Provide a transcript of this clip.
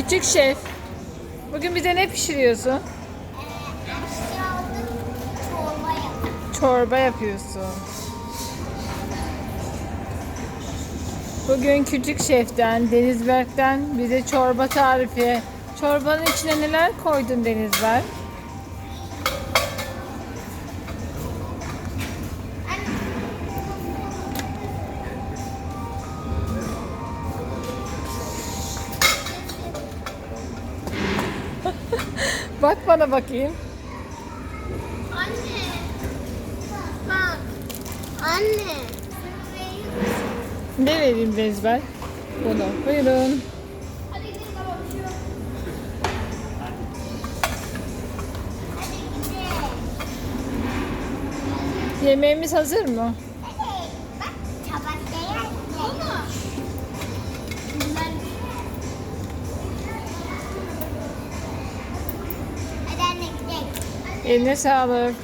Küçük şef. Bugün bize ne pişiriyorsun? Çorba yapıyorsun. Bugün küçük şeften, Denizberk'ten bize çorba tarifi. Çorbanın içine neler koydun Denizberk? Bak bana bakayım. Anne. Bak. Anne. Ne vereyim Denizberk? Bunu. Buyurun. Şey. Yemeğimiz hazır mı? Evet. Bak Eline sağlık.